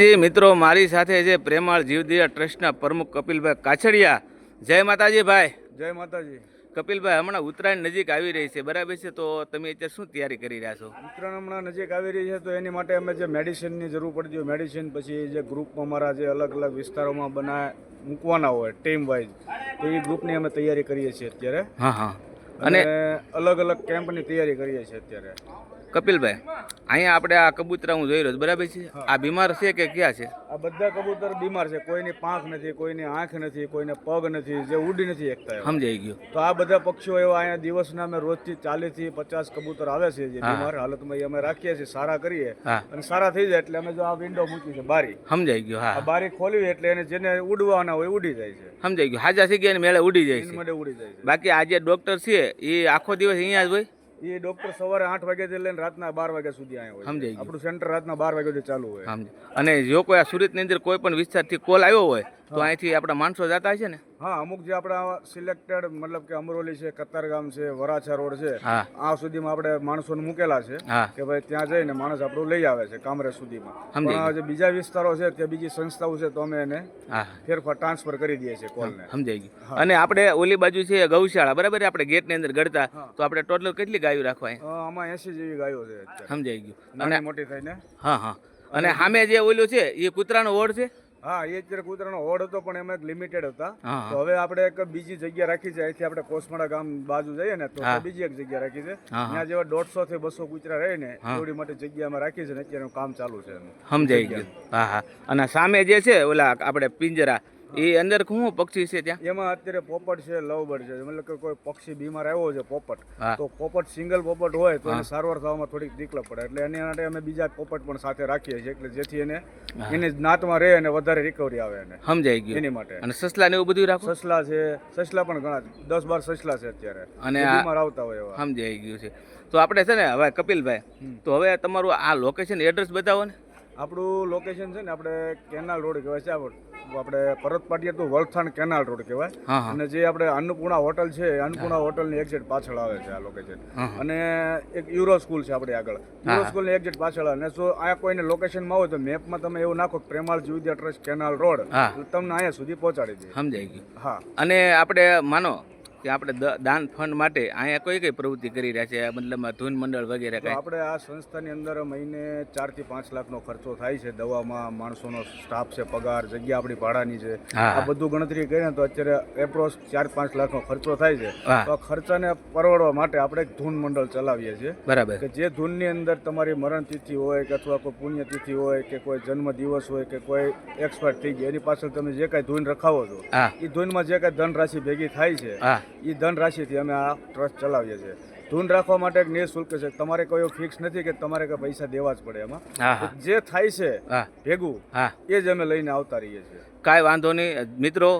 જી મિત્રો મારી સાથે છે પ્રેમાળ જીવદયા ટ્રસ્ટના પ્રમુખ કપિલભાઈ કાછડિયા. જય માતાજી ભાઈ. જય માતાજી. કપિલભાઈ હમણાં ઉત્તરાયણ નજીક આવી રહી છે બરાબર છે? તો તમે અત્યારે શું તૈયારી કરી રહ્યા છો? ઉત્તરાયણ હમણાં નજીક આવી રહી છે તો એની માટે અમે જે મેડિસિનની જરૂર પડતી હોય મેડિસિન પછી જે ગ્રુપમાં અમારા જે અલગ અલગ વિસ્તારોમાં બના મૂકવાના હોય ટીમ વાઇઝ તો એ ગ્રુપની અમે તૈયારી કરીએ છીએ અત્યારે. હા હા. અને અલગ અલગ કેમ્પની તૈયારી કરીએ છીએ અત્યારે. કપિલભાઈ અહીંયા આપણે આ કબૂતરા હું જોઈ રહ્યો છું. બરાબર છે? આ બીમાર છે કે ક્યાં છે? આ બધા કબૂતર બીમાર છે. કોઈની પાંખ નથી કોઈની આંખ નથી કોઈને પગ નથી જે ઉડી નથી એકતા. સમજાઈ ગયું. તો આ બધા પક્ષીઓ એવા અહીંયા દિવસના અમે રોજથી ચાલીસથી પચાસ કબૂતર આવે છે જે બીમાર હાલતમાં એ અમે રાખીએ છીએ સારા કરીએ. અને સારા થઈ જાય એટલે અમે જો આ વિન્ડો મૂકી છે બારી. સમજાઈ ગયું હા. બારી ખોલવી એટલે એને જેને ઉડવાના હોય ઉડી જાય છે. સમજાઈ ગયું. હાજા જગ્યાએ મેળે ઉડી જાય છે. ઉડી જાય છે. બાકી આ જે ડોક્ટર છે એ આખો દિવસ અહીંયા જ હોય? એ ડોક્ટર સવારે આઠ વાગ્યાથી લઈને રાતના બાર વાગ્યા સુધી અહીંયા હોય સમજાય આપણું સેન્ટર રાતના બાર વાગ્યા સુધી ચાલુ હોય. અને જો કોઈ આ સુરતની અંદર કોઈ પણ વિસ્તારથી કોલ આવ્યો હોય તો અહીંથી આપણા માણસો જતા છે ને? હા અમુક જે આપણા સિલેક્ટેડ મતલબ કે અમરોલી છે કતારગામ છે વરાછા રોડ છે આ સુધીમાં આપણે માણસોને મૂકેલા છે કે ભાઈ ત્યાં જઈને માણસ આપણું લઈ આવે છે કામરેજ સુધીમાં. પણ જે બીજા વિસ્તારો છે ત્યાં બીજી સંસ્થાઓ છે તો અમે એને ફેરફાર ટ્રાન્સફર કરી દઈએ છીએ કોલને. સમજાઈ ગયું. અને આપણે ઓલી બાજુ છે ગૌશાળા બરાબર? આપણે ગેટની અંદર ગળતા તો આપણે ટોટલ કેટલી ગાયો રાખવા આમાં એસી જેવી ગાયો છે સમજાઈ ગયું. અને મોટી થઈને. હા હા. અને સામે જે ઓલું છે એ કૂતરાનો ઓળ છે? હા એ અત્યારે કૂતરાનો હોડ હતો પણ એમાં લિમિટેડ હતા. તો હવે આપણે એક બીજી જગ્યા રાખી છે. અહીંથી આપણે કોસમાળા ગામ બાજુ જઈએ ને તો બીજી એક જગ્યા રાખી છે. ત્યાં જેવા દોઢસો થી બસો કૂતરા રહે ને થોડી માટે જગ્યામાં રાખી છે ને અત્યારે કામ ચાલુ છે સમજાઈ ગયું. હા હા. અને સામે જે છે ઓલા આપણે પિંજરા એ અંદર શું પક્ષી છે ત્યાં? એમાં અત્યારે પોપટ છે લવબર્ડ છે. મતલબ કે કોઈ પક્ષી બીમાર આવ્યો છે પોપટ તો પોપટ સિંગલ પોપટ હોય તો એને સારવાર થવામાં થોડીક તકલીફ પડે. એટલે એની માટે અમે બીજા પોપટ પણ સાથે રાખીએ છીએ. એટલે જેથી એને એની નાતમાં રહે અને વધારે રિકવરી આવે એને. સમજાઈ ગયું. એની માટે. અને સસલા ને એવું બધું રાખો? સસલા છે. સસલા પણ ઘણા દસ બાર સસલા છે અત્યારે. અને બીમાર આવતા હોય એવા. સમજાઈ ગયું છે. તો આપણે છે ને હવે કપિલભાઈ તો હવે તમારું આ લોકેશન એડ્રેસ બતાવો ને. આપણું લોકેશન છે ને આપણે કેનાલ રોડ કહેવાય છે આપણે પરત પાટીએ તો વલથાણ કેનાલ રોડ કહેવાય. અને જે આપણે અન્નપૂર્ણા હોટલ છે અન્નપૂર્ણા હોટલની એક્ઝેટ પાછળ આવે છે આ લોકેશન. અને એક યુરો સ્કૂલ છે આપણે આગળ. યુરો સ્કૂલની એક્ઝેટ પાછળ અને જો આ કોઈને લોકેશનમાં હોય તો મેપમાં તમે એવું નાખો પ્રેમાળ જીવદયા ટ્રસ્ટ કેનાલ રોડ તમને અહીંયા સુધી પહોંચાડી દે. સમજાઈ ગયું. હા. અને આપણે માનો કે આપણે દાન ફંડ માટે અહીંયા કઈ કઈ પ્રવૃત્તિ કરી રહ્યા છે? મતલબમાં ધૂન મંડળ વગેરે કઈ? આપણે આ સંસ્થાની અંદર મહિને ચારથી પાંચ લાખનો ખર્ચો થાય છે. દવામાં માણસોનો સ્ટાફ છે પગાર જગ્યા આપણી ભાડાની છે. આ બધું ગણતરી કરીને તો અત્યારે એપ્રોક્સ ચાર પાંચ લાખનો ખર્ચો થાય છે. તો ખર્ચાને પરવડવા માટે આપણે ધૂન મંડળ ચલાવીએ છીએ. બરાબર. કે જે ધૂનની અંદર તમારી મરણ તિથિ હોય કે અથવા કોઈ પુણ્ય તિથિ હોય કે કોઈ જન્મ દિવસ હોય કે કોઈ એક્સપાયર થઈ ગયો એની પાછળ તમે જે કાંઈ ધૂન રખાવો છો એ ધૂનમાં જે કાંઈ ધનરાશિ ભેગી થાય છે એ ધનરાશિથી અમે આ ટ્રસ્ટ ચલાવીએ છીએ. ધૂન રાખવા માટે નિઃશુલ્ક છે. તમારે કોઈ ફિક્સ નથી કે તમારે કઈ પૈસા દેવા જ પડે એમાં. જે થાય છે ભેગું હા. એ જ અમે લઈને આવતા રહીએ છીએ. કાંઈ વાંધો નહીં. મિત્રો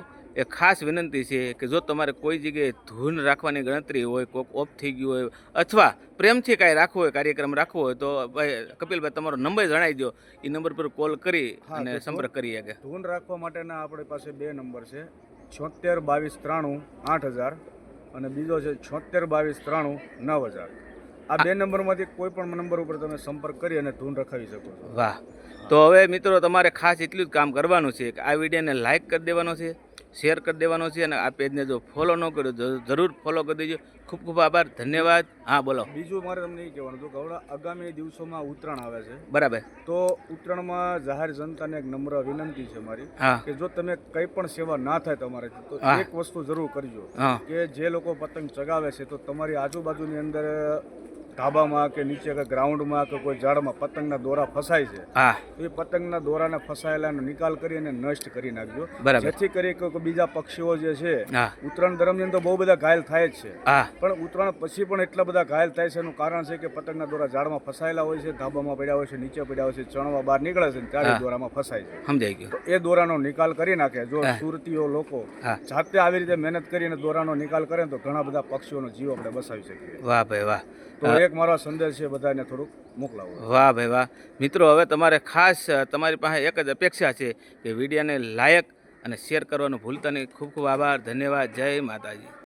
એ ખાસ વિનંતી છે કે જો તમારે કોઈ જગ્યાએ ધૂન રાખવાની ગણતરી હોય કોઈક ઓફ થઈ ગયું હોય અથવા પ્રેમથી કાંઈ રાખવું હોય કાર્યક્રમ રાખવો હોય તો ભાઈ કપિલભાઈ તમારો નંબર જણાવી દો એ નંબર પર કોલ કરી અને સંપર્ક કરી શકે. ધૂન રાખવા માટેના આપણી પાસે બે નંબર છે. છોતેર બાવીસ ત્રાણું આઠ હજાર અને બીજો છે છોતેર બાવીસ ત્રાણું નવ હજાર. આ બે નંબરમાંથી કોઈ પણ નંબર ઉપર તમે સંપર્ક કરી અને ધૂન રખાવી શકો છો. વાહ. તો હવે મિત્રો તમારે ખાસ એટલું જ કામ કરવાનું છે કે આ વિડીયોને લાઇક કરી દેવાનો છે શેર કરી દેવાનો છે અને આ પેજને જો ફોલો ન કર્યો જરૂર ફોલો કરી દેજો. ખૂબ ખૂબ આભાર ધન્યવાદ. હા બોલો. બીજું મારે તમને એ કહેવાનું હતું કે આગામી દિવસોમાં ઉત્તરાયણ આવે છે. બરાબર. તો ઉત્તરાયણમાં જાહેર જનતાને એક નમ્ર વિનંતી છે મારી કે જો તમે કંઈ પણ સેવા ના થાય તમારે તો એક વસ્તુ જરૂર કરજો કે જે લોકો પતંગ ચગાવે છે તો તમારી આજુબાજુની અંદર ધાબામાં કે નીચે કે ગ્રાઉન્ડમાં કે કોઈ ઝાડમાં પતંગના દોરા ફસાય છે હા. એ પતંગના દોરાને ફસાયેલાનો નિકાલ કરી અને નષ્ટ કરી નાખજો. જેથી કરી કે બીજા પક્ષીઓ જે છે ઉત્તરાયણ દરમિયાન તો બહુ બધા ઘાયલ થાય જ છે. પણ ઉત્તરાયણ પછી પણ એટલા બધા ઘાયલ થાય છે એનું કારણ છે કે પતંગના દોરા ઝાડમાં ફસાયેલા હોય છે ધાબામાં પડ્યા હોય છે નીચે પડ્યા હોય છે ચણવા બહાર નીકળે છે ત્યારે દોરામાં ફસાય છે. સમજાઈ ગયું. એ દોરાનો નિકાલ કરી નાખે. જો સુરતીઓ લોકો જાતે આવી રીતે મહેનત કરીને દોરાનો નિકાલ કરે ને તો ઘણા બધા પક્ષીઓનો જીવ આપણે બસાવી શકીએ. વાહ ભાઈ વાહ. તો એક મારો સંદેશ છે બધાને થોડુંક મોકલાવો. વાહ ભાઈ વાહ. મિત્રો હવે તમારે ખાસ તમારી પાસે એક જ અપેક્ષા છે કે વિડીયોને લાયક અને શેર કરવાનું ભૂલતા નહીં. ખૂબ ખૂબ આભાર ધન્યવાદ. જય માતાજી.